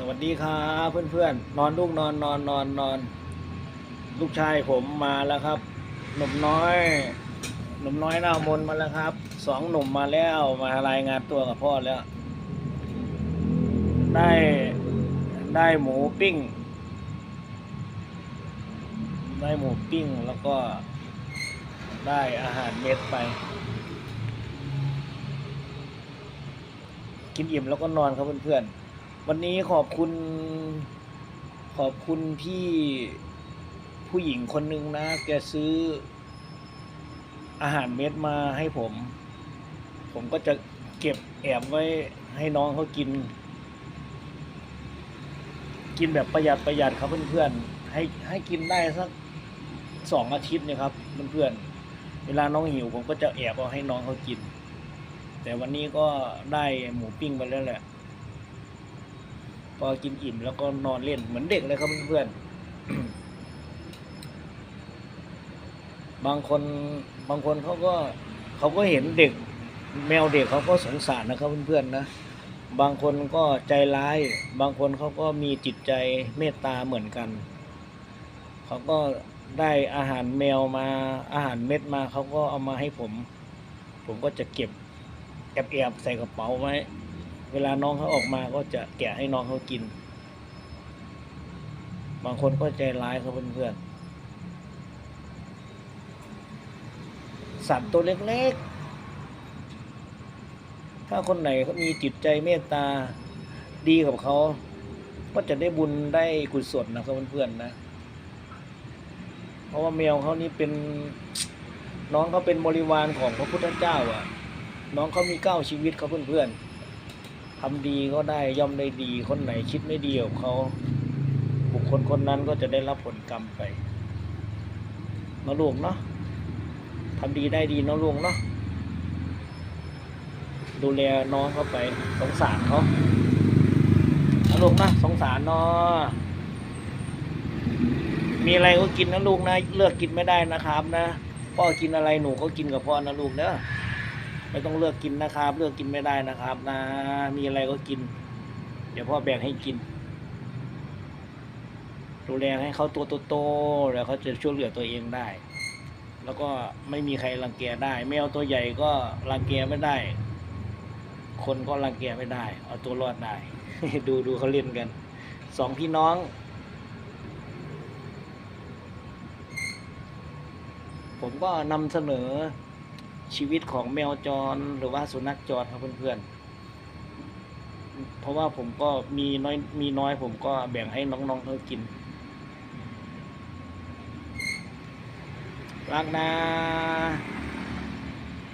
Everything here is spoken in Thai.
สวัสดีครับเพื่อนๆนอนลูกนอนนอนนอนนอน ลูกชายผมมาแล้วครับ หนุ่มน้อย หนุ่มน้อยหน้ามนมาแล้วครับสองหนุ่มมาแล้วมารายงานตัวกับพ่อแล้ว ได้ได้หมูปิ้ง ได้หมูปิ้งแล้วก็ได้อาหารเม็ดไป กินอิ่มแล้วก็นอนครับเพื่อนๆ วันนี้ขอบคุณ ขอบคุณพี่ผู้หญิงคนหนึ่งนะ แกซื้ออาหารเม็ดมาให้ผม ผมก็จะเก็บแอบไว้ให้น้องเขากิน กินแบบประหยัดประหยัดครับเพื่อนๆ ให้ให้กินได้สักสองอาทิตย์เนี่ยครับเพื่อนๆ เวลาน้องหิวผมก็จะแอบเอาให้น้องเขากิน แต่วันนี้ก็ได้หมูปิ้งไปแล้วแหละ พอกินอิ่มแล้วก็นอนเล่นเหมือนเด็กเลยครับเพื่อนๆบางคนบางคนเขาก็เขาก็เห็นเด็ก แมวเด็กเขาก็สงสารนะครับเพื่อนๆนะบางคนก็ใจร้าย บางคนเขาก็มีจิตใจเมตตาเหมือนกัน เขาก็ได้อาหารแมวมาอาหารเม็ดมาเขาก็เอามาให้ผม ผมก็จะเก็บแอบแอบๆใส่กระเป๋าไว้ เวลาน้องเขาออกมาก็จะแกะให้น้องเขากิน บางคนก็ใจร้ายครับเพื่อนๆสัตว์ตัวเล็กๆ ถ้าคนไหนเขามีจิตใจเมตตาดีกับเขา ก็จะได้บุญได้กุศลนะครับเพื่อนๆนะ เพราะว่าแมวเขานี่เป็นน้องเขาเป็นบริวารของพระพุทธเจ้าอะ น้องเขามีเก้าชีวิตครับเพื่อนๆ ทำดีก็ได้ย่อมได้ดีคนไหนคิดไม่ดีกับเขาบุคคลคนนั้นก็จะได้รับผลกรรมไปนะลูกเนาะทำดีได้ดีนะลูกเนาะดูแลน้องเขาไปสงสารเขาเอาลูกนะสงสารเนาะมีอะไรก็กินนะลูกนะ เลือกกินไม่ได้นะครับนะพ่อกินอะไรหนูก็กินกับพ่อนะลูกเนอะ ไม่ต้องเลือกกินนะครับ เลือกกินไม่ได้นะครับ นะ มีอะไรก็กิน เดี๋ยวพ่อแบ่งให้กิน ดูแลให้เขาตัวโตๆแล้วเขาจะช่วยเหลือตัวเองได้ แล้วก็ไม่มีใครรังแกได้ แมวตัวใหญ่ก็รังแกไม่ได้ คนก็รังแกไม่ได้ เอาตัวรอดได้ ดูดูเขาเล่นกัน สองพี่น้อง ผมก็นำเสนอ ชีวิตของแมวจรหรือว่าสุนัขจรครับเพื่อนๆ เพราะว่าผมก็มีน้อยมีน้อยผมก็แบ่งให้น้องๆเขากิน รักนะ